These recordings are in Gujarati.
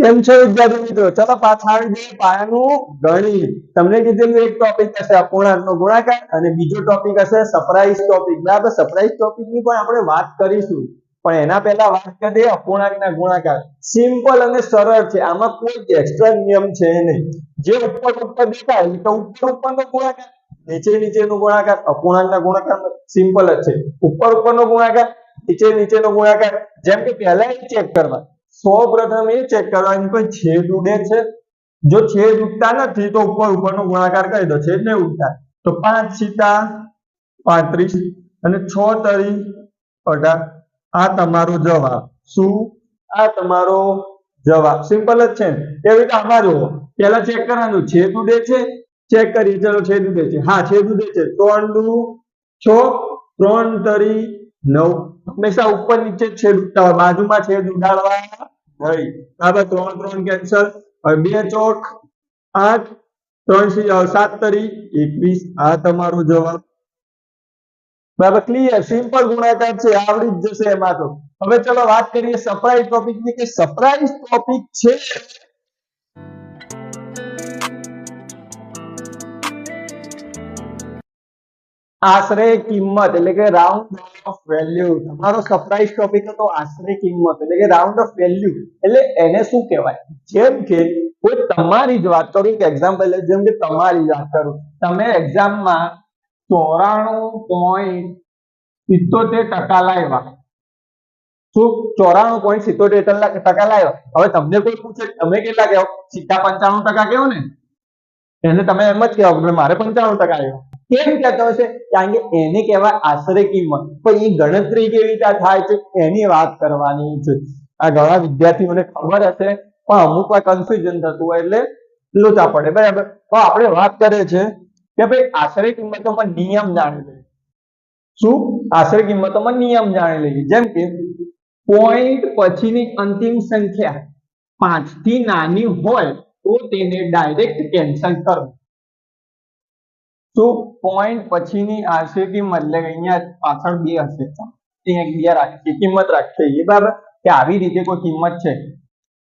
કેમ છો વિદ્યાર્થી મિત્રો? ચલો પાછળ જે પાયાનું ગણિત. તમને કીધેલું એક ટોપિક હશે અપૂર્ણાંકનો ગુણાકાર અને બીજો ટોપિક હશે સરપ્રાઈઝ ટોપિક બરાબર? સરપ્રાઈઝ ટોપિકની પણ આપણે વાત કરીશું. પણ એના પહેલા વાત કરી દઈએ અપૂર્ણાંકના ગુણાકાર. સિમ્પલ અને સરળ છે. આમાં કોઈ એક્સ્ટ્રા નિયમ છે નહીં. જે ઉપર ઉપર દેખાય તો ઉપર ઉપરનો ગુણાકાર. નીચે નીચેનો ગુણાકાર. અપૂર્ણાંકના ગુણાકાર સિમ્પલ જ છે. ઉપર ઉપરનો ગુણાકાર, નીચે નીચેનો ગુણાકાર. જેમ કે પહેલા ચેક કરવા. સૌ પ્રથમ એ ચેક કરવાની કોઈ છેદ ઉડે છે? જો છેદ ઉડતા નથી, તો ઉપર ઉપરનો ગુણાકાર કરી દો. છેદ ને ઉડતા. તો પાંચ સીતા પાંત્રીસ અને છ તરી અઢાર. આ તમારો જવાબ. શું? આ તમારો જવાબ. સિમ્પલ જ છે. એવી રીતે આમાં જુઓ. પહેલા ચેક કરવાનું. છેદ ઉડે છે? ચેક કરીએ. ચલો, છેદ ઉડે છે. હા, છેદ ઉડે છે. ત્રણ દુ છ, ત્રણ તરી નવ. હંમેશા ઉપર નીચે છેદ બાજુમાં છેદ ઉડાડવા નહીં. બરાબર? ત્રણ ત્રણ કેન્સલ. બે, ચોક, આઠ, ત્રણ સાત તરી, એકવીસ. આ તમારો જવાબ. બરાબર? ક્લિયર સિમ્પલ ગુણાકાર છે. આવડી જ જશે એમાં તો. હવે ચલો વાત કરીએ સરપ્રાઈઝ ટોપિકની. કે સરપ્રાઈઝ ટોપિક છે આશરે કિંમત, એટલે કે રાઉન્ડ ઓફ વેલ્યુ તમારો સરપ્રાઈઝ ટોપિક હતો આશરે કિંમત, એટલે કે રાઉન્ડ ઓફ વેલ્યુ એટલે એને શું કહેવાય? જેમ કે કોઈ તમારી જ વાત કરું કે એક્ઝામ્પલ જેમ કે તમારી જ વાત કરું. તમે એક્ઝામમાં ચોરાણું પોઈન્ટ સિત્તોતેર ટકા લાવ્યા. શું? ચોરાણું પોઈન્ટ સિત્તોતેર ટકા લાવ્યા. હવે તમને કોઈ પૂછે, તમે કેટલા કહેવો? સીધા પંચાણું ટકા કહો ને? એને તમે એમ જ કહેવા, મારે પંચાણું ટકા આવ્યો. કેમ કહેતો હશે? કારણ કે એને કહેવાય આશરે કિંમત. પણ એ ગણતરી કેવી રીતે થાય છે? એની વાત કરવાની છે. આ ઘણા વિદ્યાર્થીઓને ખબર હશે, પણ અમુક વાર કન્ફ્યુઝન થતું હોય એટલે લોચા પડે. બરાબર? તો આપણે વાત કરીએ છે કે ભાઈ આશરે કિંમતોમાં નિયમ જાણી લઈએ. શું? આશરે કિંમતોમાં નિયમ જાણી લઈએ. જેમ કે પોઈન્ટ પછીની અંતિમ સંખ્યા પાંચથી નાની હોય તો તેને ડાયરેક્ટ કેન્સલ કરો. શું પોઈન્ટ પછીની આશરે કિંમત એટલે અહીંયા પાછળ બે હશે. એક બે રાખીએ કિંમત રાખીએ બરાબર? કે આવી રીતે કોઈ કિંમત છે.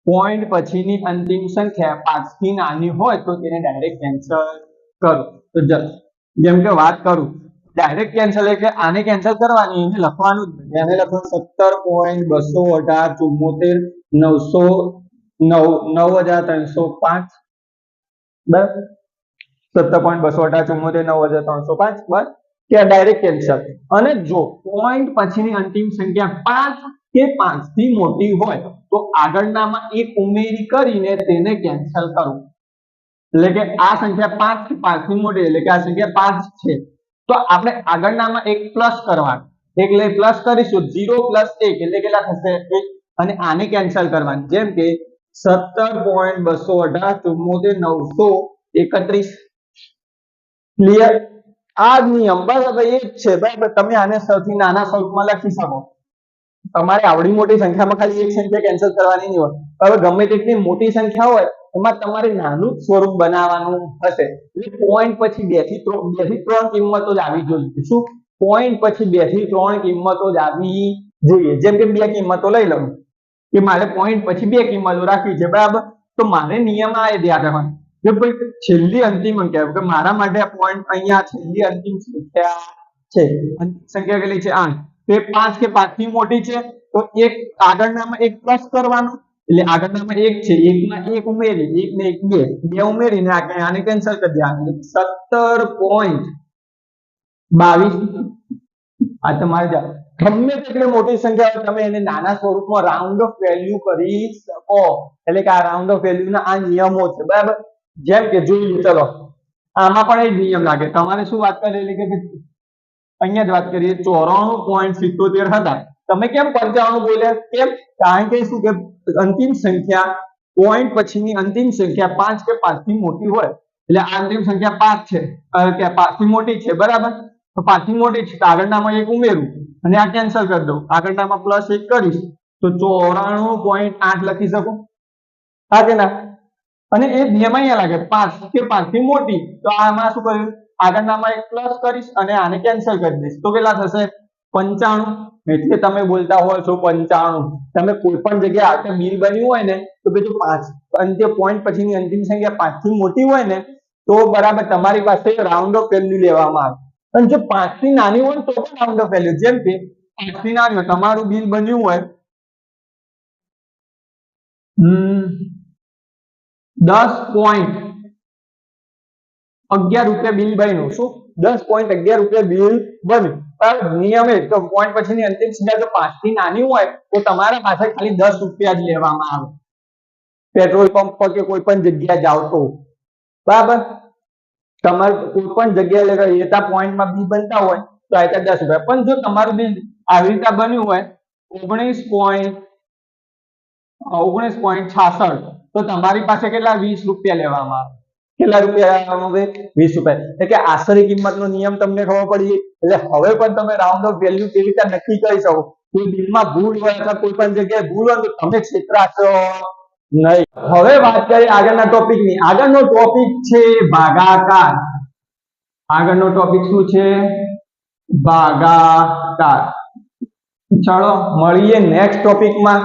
પોઈન્ટ પછીની અંતિમ સંખ્યા પાંચથી નાની હોય તો તેને ડાયરેક્ટ કેન્સલ કરો. તો જ- જેમ કે વાત કરું ડાયરેક્ટ કેન્સલ એટલે આને કેન્સલ કરવાની. એને લખવાનું જ. એને લખવાનું સત્તર પોઈન્ટ બસો અઢાર ચુમ્મોતેર નવસો નવ નવ હજાર ત્રણસો પાંચ. બરાબર? સત્તર પોઈન્ટ બસો અઢાર ચુમ્મોતેર નવ હજાર ત્રણસો પાંચ, બસ. ત્યાં ડાયરેક્ટ કેન્સલ અને જો પોઈન્ટ પછીની અંતિમ સંખ્યા પાંચ કે પાંચથી મોટી હોય, તો આગળનામાં એક ઉમેરી કરીને તેને કેન્સલ કરો. એટલે કે આ સંખ્યા પાંચથી પાંચથી મોટી, એટલે કે આ સંખ્યા પાંચ છે. તો આપણે આગળનામાં એક પ્લસ કરવાનું. એટલે પ્લસ કરીશું ઝીરો પ્લસ એક, એટલે કેટલા થશે? એક. અને આને કેન્સલ કરવાની. જેમ કે સત્તર પોઈન્ટ બસો અઢાર ચુમ્મોતેર નવસો એકત્રીસ. ક્લિયર આ નિયમ. બરાબર એ જ છે. બરાબર. તમે આને સૌથી નાના સ્વરૂપમાં લખી શકો. તમારે આવડી મોટી સંખ્યામાં ખાલી એક સંખ્યા કેન્સલ કરવાની નહીં હોય. હવે ગમે તેટલી મોટી સંખ્યા હોય, એમાં તમારે નાનું સ્વરૂપ બનાવવાનું હશે. એટલે પોઈન્ટ પછી બેથી ત્રણ, બેથી ત્રણ કિંમતો જ આવી જોઈએ. શું? પોઈન્ટ પછી બેથી ત્રણ કિંમતો જ આવી જોઈએ. જેમ કે બે કિંમતો લઈ લઉં. કે મારે પોઈન્ટ પછી બે કિંમતો રાખવી છે. બરાબર? તો મારે નિયમ આ ધ્યાન રાખવાનું કે ભાઈ છેલ્લી અંતિમ અંક કે મારા માટે આ પોઈન્ટ અહીંયા છેલ્લી અંતિમ સંખ્યા છે. સંખ્યા કેટલી છે? આઠ. તે પાંચ કે પાંચથી મોટી છે, તો એક આગળનામાં એક પ્લસ કરવાનો. એટલે આગળનામાં એક છે. એકમાં એક ઉમેરી એક ને એક બે. બે ઉમેરીને આ- આને કેન્સલ કરી દેવાનું. સત્તર પોઈન્ટ બાવીસ. આ તમારે. ગમે તેટલી મોટી સંખ્યા હોય તમે એને નાના સ્વરૂપમાં રાઉન્ડ ઓફ વેલ્યુ કરી શકો. એટલે કે આ રાઉન્ડ ઓફ વેલ્યુ ના આ નિયમો છે. બરાબર? જેમ કે જોઈએ ચલો. આમાં પણ એ જ નિયમ લાગે. તમારે શું વાત કરેલી કે અહીંયા જ વાત કરીએ, ચોરાણું પોઈન્ટ સિત્તોતેર હતા. તમે કેમ પંચાણું બોલ્યા? કેમ? કારણ કે શું કે અંતિમ સંખ્યા પોઈન્ટ પછીની અંતિમ સંખ્યા પાંચ કે પાંચથી મોટી હોય. એટલે અંતિમ સંખ્યા પાંચ છે. કે પાંચથી મોટી છે, બરાબર? તો પાંચથી મોટી છે, તો આગળનામાં એક ઉમેરું. અને આ કેન્સલ કરી દઉં. આગળનામાં પ્લસ એક કરીશ. તો ચોરાણું પોઈન્ટ આઠ લખી શકું. હા કે ના? અને એ નિયમ અહીંયા લાગે પાંચ કે પાંચથી મોટી. તો આમાં શું કર્યું? આગળનામાં એક પ્લસ કરીશ અને આને કેન્સલ કરી દઈશ. તો કેટલા થશે? પંચાણું. એટલે તમે બોલતા હોય છો પંચાણું. તમે કોઈ પણ જગ્યાએ આગળ બિલ બન્યું હોય ને, તો બીજું પાંચ, અંત્ય પોઈન્ટ પછીની અંતિમ સંખ્યા પાંચથી મોટી હોય ને, તો બરાબર તમારી પાસે રાઉન્ડ ઓફ વેલ્યુ લેવામાં આવે. અને જો પાંચથી નાની હોય તો પણ રાઉન્ડ ઓફ વેલ્યુ જેમ કે પાંચથી નાની હોય, તમારું બિલ બન્યું હોય, હમ દસ પોઈન્ટ અગિયાર રૂપિયા બિલ બન્યું. શું? દસ પોઈન્ટ અગિયાર રૂપિયા બિલ બન્યું. પણ નિયમ તો પોઈન્ટ પછીની અંતિમ સંખ્યા જો પાંચથી નાની હોય, તો તમારા પાસે ખાલી દસ રૂપિયા જ લેવામાં આવે. પેટ્રોલ પંપ પર કે કોઈ પણ જગ્યા જાઓ તો. બરાબર? તમારે કોઈ પણ જગ્યાએ લેતા એટા પોઈન્ટમાં બિલ બનતા હોય, તો આ દસ રૂપિયા. પણ જો તમારું બિલ આવી રીતે બન્યું હોય, ઓગણીસ પોઈન્ટ ઓગણીસ પોઈન્ટ છાસઠ તો તમારી પાસે કેટલા વીસ રૂપિયા લેવામાં કેટલા રૂપિયા વીસ રૂપિયા. એટલે કે આશરે કિંમતનો નિયમ તમને ખબર પડી એટલે હવે પણ તમે રાઉન્ડ ઓફ વેલ્યુ કેવી રીતે નક્કી કરી શકો? કોઈ બિલમાં ભૂલ હોય અથવા કોઈ પણ જગ્યાએ ભૂલ હોય તો તમે છેતરાશો નહીં. હવે વાત કરીએ આગળના ટોપિકની. આગળનો ટોપિક છે ભાગાકાર. આગળનો ટોપિક શું છે? ભાગાકાર. ચાલો, મળીએ નેક્સ્ટ ટોપિકમાં